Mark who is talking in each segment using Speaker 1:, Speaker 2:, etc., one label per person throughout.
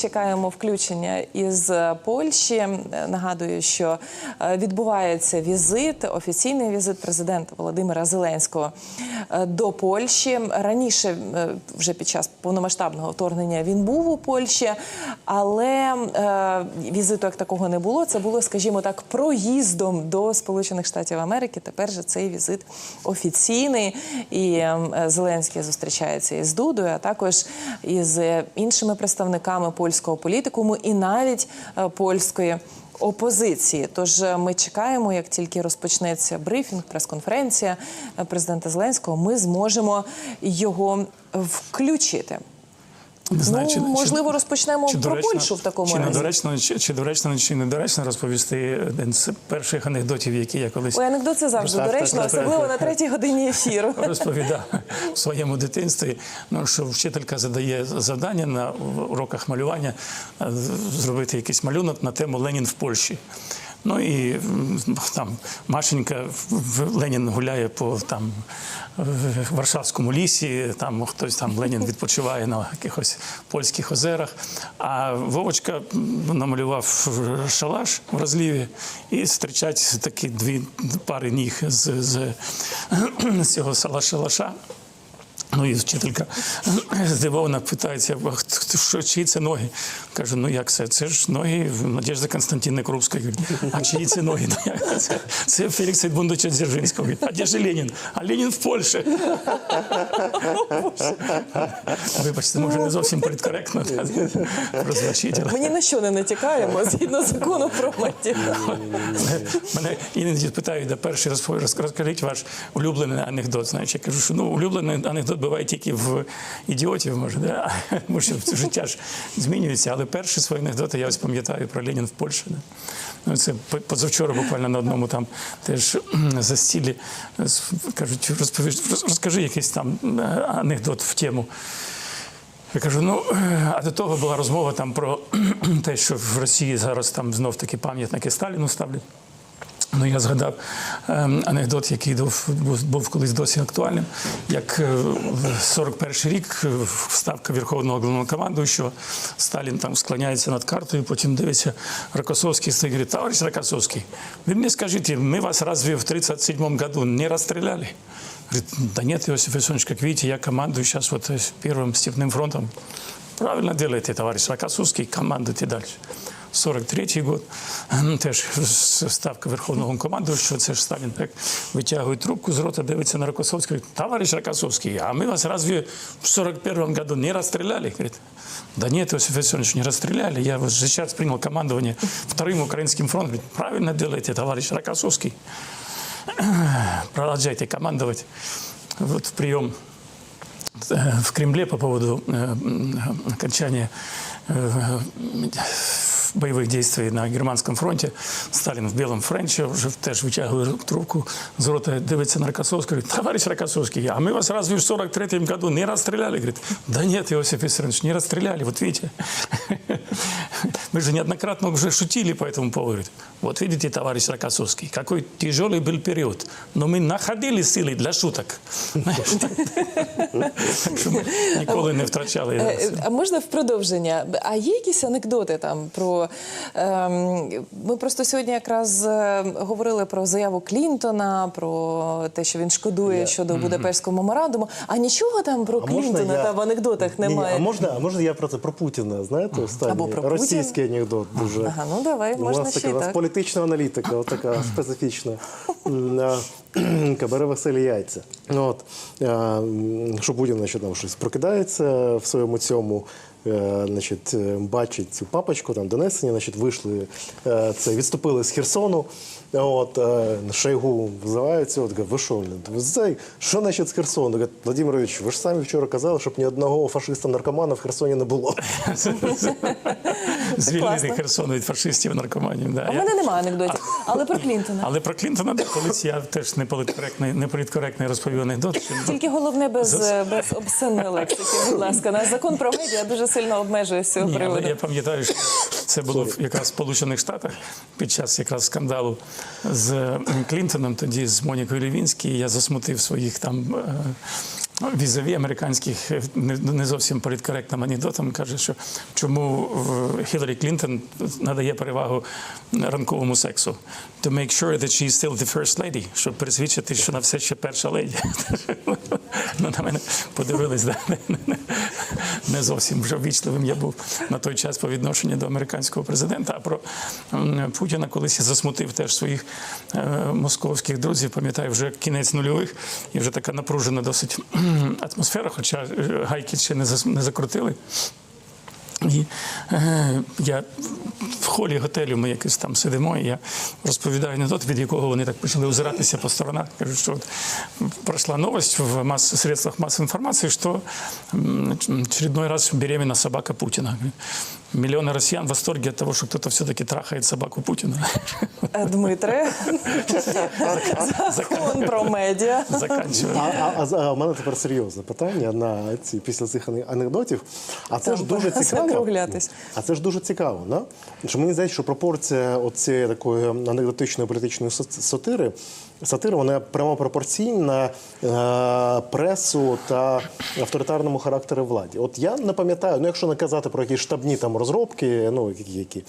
Speaker 1: чекаємо включення із Польщі. Е, Нагадую, що е, відбувається візит, офіційний візит президента Володимира Зеленського е, до Польщі. Раніше, е, вже під час повномасштабного вторгнення, він був у Польщі, але е, візиту як такого не було. Це було, скажімо так, проїздом до Сполучених Штатів Америки. Тепер же цей візит офіційний. І е, Зеленський зустрічається із Дудою, а також із е, іншими представниками польського політикуму і навіть е, польської. Опозиції, тож е, ми чекаємо, як тільки розпочнеться брифінг, прес-конференція е, президента Зеленського, ми зможемо його включити.
Speaker 2: Не знаю,
Speaker 1: ну,
Speaker 2: чи- чи-
Speaker 1: можливо, розпочнемо
Speaker 2: чи
Speaker 1: про
Speaker 2: доречно-
Speaker 1: Польщу в такому
Speaker 2: чи
Speaker 1: разі.
Speaker 2: недоречно, чи, чи доречно, чи недоречно розповісти один з перших анекдотів, які я колись
Speaker 1: Ой, анекдот це завжди
Speaker 3: Так, так,
Speaker 1: доречно,
Speaker 3: так,
Speaker 1: особливо на третій годині ефіру.
Speaker 2: розповідав в своєму дитинстві. Ну що вчителька задає завдання на уроках малювання е, зробити якийсь малюнок на тему Ленін в Польщі. Ну і там Машенька Ленін гуляє по там Варшавському лісі, там хтось там Ленін відпочиває на якихось польських озерах. А Вовочка намалював шалаш в розліві і зустрічать такі дві пари ніг з, з, з цього шалаша. Ну і вчителька здивована питається, «А що, чиї це ноги? Каже, ну як це? Це ж ноги Надежди Константинівни Крупської. А чиї це ноги? «Ну, Це, це Фелікса Едмундовича Дзержинського. А де ж Ленін? А Ленін в Польщі. Вибачте, може не зовсім політкоректно але
Speaker 1: Ми на що не натякаємо згідно закону про медіа.
Speaker 2: Мене іноді питають, де перший роз- розкажіть ваш улюблений анекдот. Знаєш, я кажу, що ну улюблений анекдот буває тільки в ідіотів, може, да? тому що життя ж змінюється. Але перші свої анекдоти я ось пам'ятаю про Ленін в Польщі. Да? Ну, це позавчора буквально на одному там теж застілі кажуть, розповіж, розкажи якийсь там е, анекдот в тему. Я кажу, ну е, а до того була розмова там про те, що в Росії зараз там знов таки пам'ятники Сталіну ставлять. Ну, я згадав ем, анекдот, який був, був, був колись досі актуальним. Як е, в 41 рік е, вставка Верховного Головнокомандуючого, Сталін там склоняється над картою, потім дивиться Рокоссовський стоїть і говорить, товарищ Рокоссовский, вы мне скажите, мы вас разве в 37 году не расстреляли? Говорит, да нет, Иосиф Виссарионович, как видите, я командую сейчас вот э, Первым степным фронтом. Правильно делаете, товарищ Рокоссовский, командуйте дальше. 43-й год, ну, теж ставка Верховного командуючого, це ж Сталін так витягує трубку з рота, дивиться на Рокоссовського, говорить, товарищ Рокоссовский, а мы вас разве в 41 году не расстреляли? Говорит, да нет, Иосиф Виссарионович, не расстреляли, я вот сейчас принял командование Вторым Украинским фронтом. Говорит, правильно делаете, товарищ Рокоссовский. Продолжайте командовать. Вот прием в Кремле по поводу окончания э, боевых действий на германском фронте. Сталин в белом френче уже теж витягує трубку з рота, дивиться на Рокоссовського, говорить, товарищ Рокоссовский, а мы вас разве в 43 году не расстреляли? Говорит, да нет, Иосиф Виссарионович, не расстреляли, вот видите. Мы же неоднократно уже шутили по этому поводу. Говорит, Вот видите, товарищ Рокоссовский, какой тяжелый был период, но мы находили сили для шуток. Знаєш? Так що ми ніколи не втрачали.
Speaker 1: Е, А можна в продовження? А є якісь анекдоти там про ем, ми просто сьогодні якраз е, говорили про заяву Клінтона, про те, що він шкодує щодо Будапештського меморандуму. А нічого там про Клінтона
Speaker 3: я-
Speaker 1: та в анекдотах немає.
Speaker 3: А можна, а можна я про це про Путіна? Знаєте, останній
Speaker 1: Або про Путіна?
Speaker 3: російський анекдот дуже.
Speaker 1: Ага, ну давай, можна ще так.
Speaker 3: політична аналітика, така специфічна. Бере веселі яйця. Ну, От, а, що Путін значить, там щось прокидається в своєму цьому. Е, Значить, е, бачить цю папочку, там донесення, значить, вийшли, е, це, відступили з Херсону. От, Шойгу взиваються, от, ви що, ви що значить з Херсону? Каже, Владимирович, ви ж самі вчора казали, щоб ні одного фашиста-наркомана в Херсоні не було.
Speaker 2: Звільнити. Херсон від фашистів наркоманів. Да.
Speaker 1: А в мене немає анекдотів, але про Клінтона.
Speaker 2: Але про Клінтона да, колись я теж не політкоректний, не політкоректний розповів анекдот.
Speaker 1: Тільки головне без, без обсценної лексики, будь ласка. Наш закон про медіа дуже сильно обмежує з цього приводу.
Speaker 2: я пам'ятаю, що це було в якраз в Сполучених Штатах під час якраз скандалу з Клінтоном, тоді з Монікою Лівінською. Я засмутив своїх там візаві американських е, не, зовсім політкоректним анекдотом каже, що чому Хіларі Клінтон надає перевагу ранковому сексу. To make sure that she is still the first lady, щоб пересвідчити, що вона все ще перша леді. ну, на мене подивились, да? не зовсім вже ввічливим я був на той час по відношенню до американського президента. А про Путіна колись я засмутив теж своїх е, московських друзів, пам'ятаю, вже кінець нульових, і вже така напружена досить атмосфера, хоча е, гайки ще не не закрутили. І е, я в холі готелю ми якось там сидимо, і я розповідаю анекдот, від якого вони так почали озиратися по сторонах. Кажуть, що от пройшла новость в мас средствах масової інформації, що очередной раз беременна собака Путина. Миллионы россиян в восторге от того, что кто-то все-таки трахает собаку Путина.
Speaker 1: Е, Дмитре, закон про медіа.
Speaker 3: А, а, а, у мене тепер серйозне питання на ці після цих ане- анекдотів. А це ж дуже цікаво. А це ж дуже цікаво, да? Що мені здається, що пропорція оцієї такої анекдотичної політичної сат- сатири, сатири вона прямо пропорційна е, пресу та авторитарному характеру владі. От я не пам'ятаю, ну якщо не казати про якісь штабні там розробки, ну які, які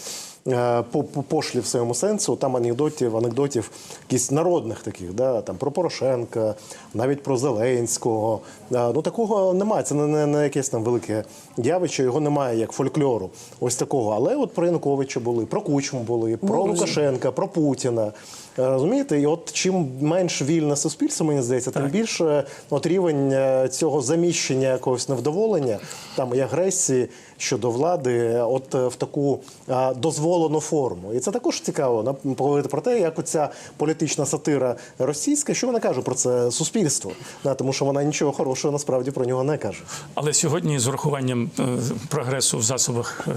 Speaker 3: пошлі в своєму сенсу, там анекдотів, анекдотів якісь народних таких, да, там про Порошенка, навіть про Зеленського. Е, ну такого немає. Це не, не, не якесь там велике явище, його немає як фольклору. Ось такого. Але от про Януковича були, про Кучму були, про Лукашенка, про Путіна. Е, Розумієте, і от чим менш вільне суспільство, мені здається, тим більше от рівень е, цього заміщення якогось невдоволення там і агресії щодо влади, от е, в таку е, дозволену форму. І це також цікаво поговорити про те, як оця політична сатира російська, що вона каже про це суспільство, тому що вона нічого хорошого насправді про нього не каже.
Speaker 2: Але сьогодні з урахуванням е, прогресу в засобах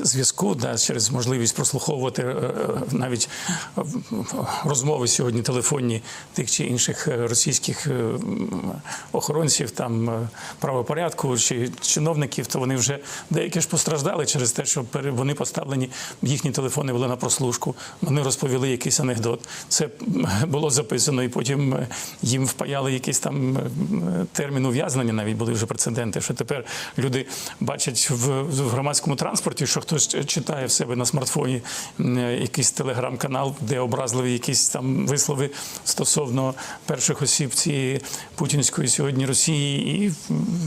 Speaker 2: зв'язку, да, через можливість прослуховувати навіть розмови сьогодні телефонні тих чи інших російських охоронців, там правопорядку чи чиновників, то вони вже деякі ж постраждали через те, що вони поставлені, їхні телефони були на прослушку. Вони розповіли якийсь анекдот. Це було записано, і потім е, їм впаяли якийсь там е, термін ув'язнення. Навіть були вже прецеденти, що тепер люди бачать в, в громадському транспорті, що хтось читає в себе на смартфоні е, якийсь телеграм-канал, де образливі якісь там вислови стосовно перших осіб цієї путінської сьогодні Росії, і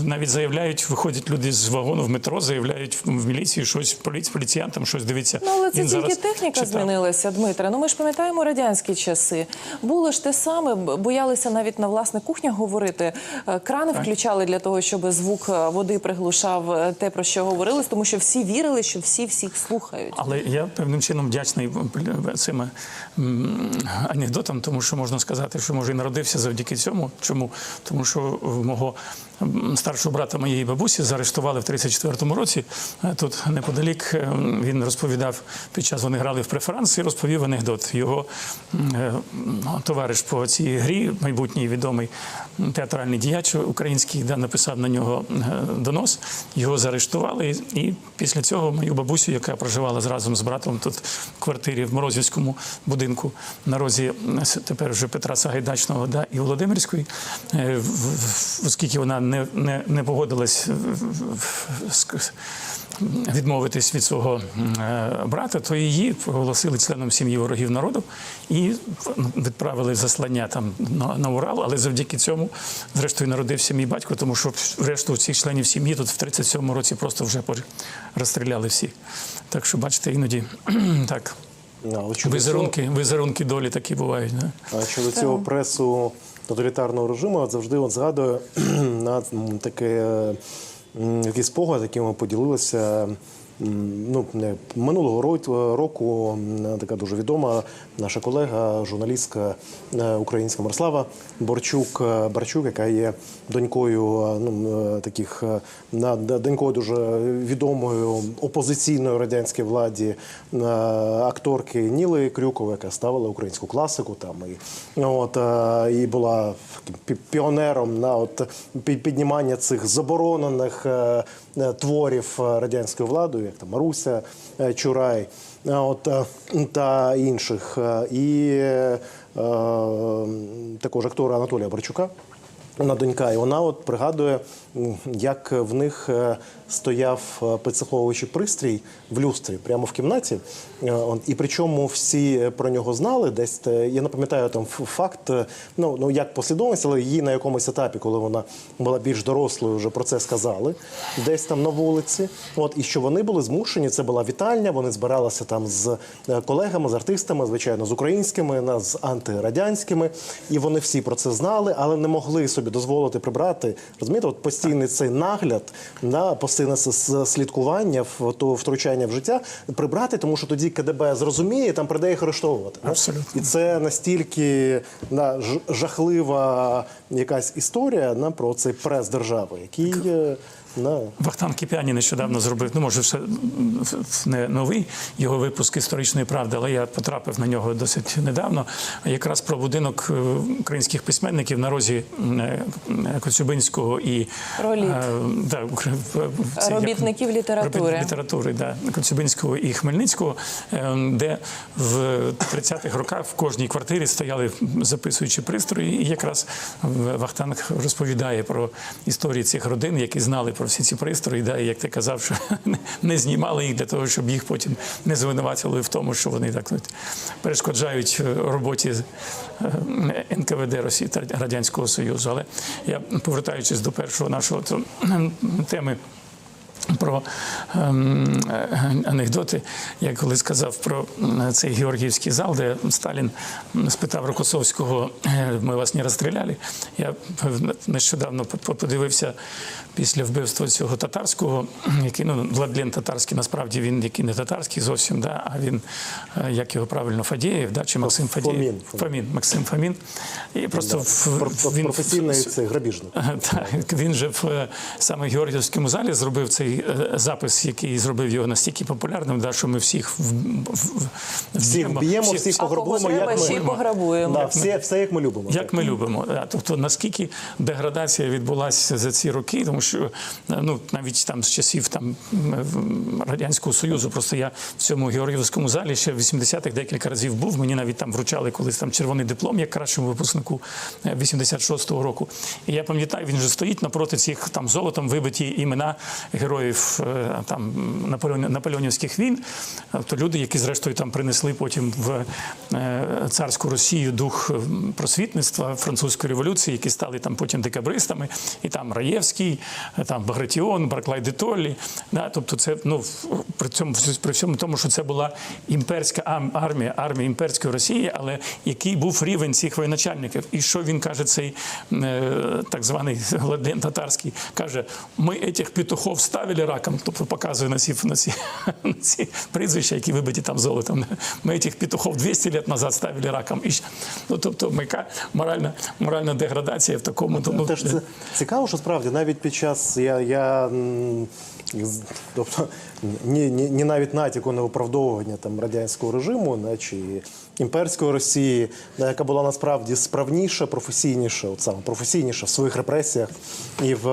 Speaker 2: навіть заявляють, виходять люди з вагону в метро, заявляють в міліцію щось поліц, поліціянтам, щось дивиться.
Speaker 1: Ну, але це
Speaker 2: Він
Speaker 1: тільки техніка
Speaker 2: читав.
Speaker 1: змінилася, Дмитре. Ну ми ж пам'ятаємо радянські часи. Було ж те саме, боялися навіть на власних кухнях говорити. Е, Крани включали для того, щоб звук е, води приглушав е, те, про що говорилось, тому що всі вірили, що всі всіх слухають.
Speaker 2: Але я певним чином вдячний цим анекдотам, тому що можна сказати, що може і народився завдяки цьому. Чому? Тому що в мого старшого брата моєї бабусі заарештували в 34-му році. Е, Тут неподалік е, він розповідав під час вони грали в преферанс і розповів анекдот. Його е, ну, товариш по цій грі, майбутній відомий театральний діяч український, да, написав на нього донос. Його заарештували, і, після цього мою бабусю, яка проживала разом з братом тут в квартирі в Морозівському будинку на розі тепер вже Петра Сагайдачного да, і Володимирської, оскільки вона не, не, не погодилась відмовитись від свого е, брата, то її оголосили членом сім'ї ворогів народу і відправили заслання там на, на Урал. Але завдяки цьому, зрештою, народився мій батько, тому що решту цих членів сім'ї тут в 37-му році просто вже розстріляли всі. Так що, бачите, іноді так. Визерунки, визерунки долі такі бувають. Да?
Speaker 3: А щодо цього пресу тоталітарного режиму, от завжди от згадую на таке м, який спогад, яким ми поділилися. Ну, не, минулого ро- року така дуже відома наша колега, журналістка е, українська Мирослава Борчук, е, Барчук, яка є донькою е, ну, е, таких е, на донькою дуже відомою опозиційної радянській владі е, акторки Ніли Крюкової, яка ставила українську класику там і от е, і була піонером на от піднімання цих заборонених е, е, творів е, радянською владою, як там Маруся е, Чурай. е, От е, та інших, і також актора Анатолія Барчука, Вона донька, і вона от пригадує, як в них е, стояв е, підсуховуючий пристрій в люстрі прямо в кімнаті. Е, І причому всі про нього знали. Десь я не пам'ятаю там факт, ну, ну як послідовність, але її на якомусь етапі, коли вона була більш дорослою, вже про це сказали, десь там на вулиці. От і що вони були змушені. Це була вітальня. Вони збиралися там з колегами, з артистами, звичайно, з українськими, з антирадянськими, і вони всі про це знали, але не могли собі дозволити прибрати. Розумієте, от постійний цей нагляд, на постійне слідкування в то втручання в життя прибрати, тому що тоді КДБ зрозуміє, там прийде їх арештовувати. да?
Speaker 2: Абсолютно.
Speaker 3: І це настільки на, жахлива якась історія на, про цей прес держави, який на,
Speaker 2: Вахтан Кіпіані нещодавно зробив, ну може, все не новий його випуск історичної правди, але я потрапив на нього досить недавно. Якраз про будинок е, українських письменників на розі е, Коцюбинського і
Speaker 1: Роліт.
Speaker 2: е, да, Укр- в- в- як-
Speaker 1: літератури.
Speaker 2: Робіт- літератури, да, Коцюбинського і Хмельницького, де в 30-х роках в кожній квартирі стояли записуючі пристрої, і якраз Вахтанг розповідає про історії цих родин, які знали про всі ці пристрої, да, і як ти казав, що не знімали їх для того, щоб їх потім не звинуватили в тому, що вони так перешкоджають е, роботі е, НКВД Росії та Радянського Союзу. Але я повертаючись до першого нашого то, теми. Про ем, е, анекдоти, я коли сказав про цей Георгіївський зал, де Сталін спитав Рокосовського, е, ми вас не розстріляли. Я е, нещодавно по- по- подивився після вбивства цього татарського, який ну Владлен татарський, насправді він який не татарський зовсім, да, а він як його правильно Фадєєв, да, чи Максим Фадєєв?
Speaker 3: Фомін.
Speaker 2: Фомін, Максим Фомін. І просто в,
Speaker 3: про- про-
Speaker 2: він
Speaker 3: професійний цей грабіжник.
Speaker 2: так, він же в саме Георгіївському залі зробив цей е, запис, який зробив його настільки популярним, да, що ми всіх в, в, в,
Speaker 3: Всіх б'ємо, всіх
Speaker 1: кого
Speaker 3: пограбуємо, як
Speaker 1: ще й пограбуємо.
Speaker 3: да, все, все як ми любимо.
Speaker 2: Як ми любимо, Да, тобто наскільки деградація відбулася за ці роки, тому що е, ну навіть там з часів там радянського союзу, просто я в цьому Георгіївському залі ще в 80-х декілька разів був. Мені навіть там вручали колись там червоний диплом як кращому випускнику е, 86-го року. І я пам'ятаю, він же стоїть напроти цих там золотом вибиті імена героїв е, там наполеонівських війн. Тобто люди, які зрештою там принесли потім в е, царську Росію дух е, просвітництва французької революції, які стали там потім декабристами, і там Раєвський, е, там Багратіон, Барклай де Толлі. Да, тобто, це ну при цьому при всьому тому, що це була імперська армія, армія імперської Росії, але який був рівень цих воєначальників, і що він каже, цей е, так званий Гладен татарський, каже: ми этих петухов ставили раком, тобто показує на ці, на ці, на ці прізвища, які вибиті там золотом. Ми этих петухов 200 лет назад ставили раком. І, ну, тобто, яка моральна, моральна деградація в такому. Ну,
Speaker 3: Теж це цікаво, що справді навіть під час я, я тобто ні, ні, ні навіть натяку на виправдовування там радянського режиму, не, чи імперської Росії, яка була насправді справніша, професійніша, от саме професійніша в своїх репресіях і в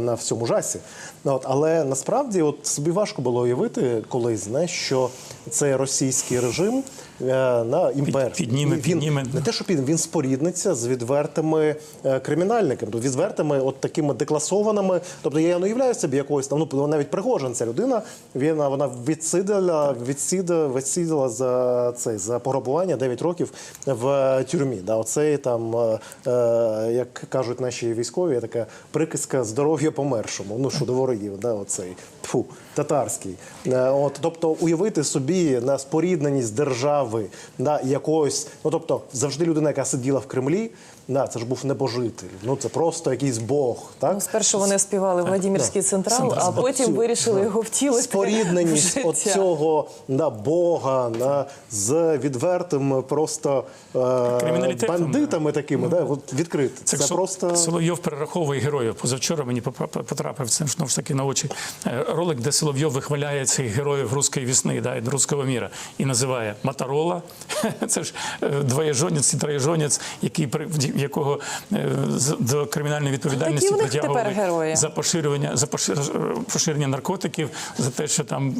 Speaker 3: на всьому жасі. От, але насправді от собі важко було уявити колись, знаєш, що цей російський режим е, на імпер
Speaker 2: підніме,
Speaker 3: він,
Speaker 2: підніме.
Speaker 3: не те, що він, він спорідниться з відвертими е, кримінальниками, тобто відвертими, от такими декласованими. Тобто я не уявляю собі якогось там, ну навіть Пригожин, ця людина, він, вона відсиділа, відсиділа, відсиділа за цей за пограбування 9 років в тюрмі. Да, оцей там, е, е, як кажуть наші військові, така приказка здоров'я помершому. Ну що ворогів, да, оцей тфу, татарський. Е, От, тобто уявити собі на спорідненість держави да, якогось, ну тобто завжди людина, яка сиділа в Кремлі, да, це ж був небожитель. Ну це просто якийсь Бог. Так?
Speaker 1: Ну, спершу вони співали Владимирський централ,
Speaker 2: Централ.
Speaker 1: а потім
Speaker 3: Оцю,
Speaker 1: вирішили
Speaker 3: да.
Speaker 1: його втілити. в
Speaker 3: Спорідненість
Speaker 1: життя.
Speaker 3: от цього да, Бога да, з відвертим просто е, бандитами такими, да, от, відкрити. Це,
Speaker 2: Сол-
Speaker 3: просто
Speaker 2: Соловйов перераховує героїв. Позавчора мені потрапив це знову ж таки на очі е, ролик, де Соловйов вихваляє цих героїв руської весни, да, і руського міра, і називає Моторола. Це ж е, двоєжонець і троєжонець, який якого е, до кримінальної відповідальності притягували за поширювання за пошир- поширення наркотиків, за те, що там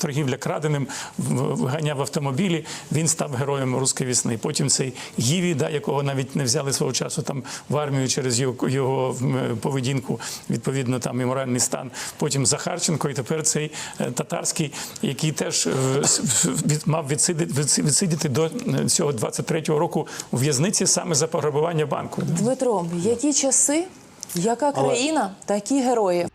Speaker 2: торгівля краденим в- виганяв автомобілі. він став героєм руської вісни. Потім цей Гіві, да, якого навіть не взяли свого часу там в армію через його, поведінку, відповідно там і моральний стан. Потім Захарченко, і тепер цей е, татарський, який теж е, від- мав відсидіти, відсидіти до е, цього 23-го року у в'язниці саме за пограбування банку.
Speaker 1: Дмитро, які часи, яка країна, такі герої.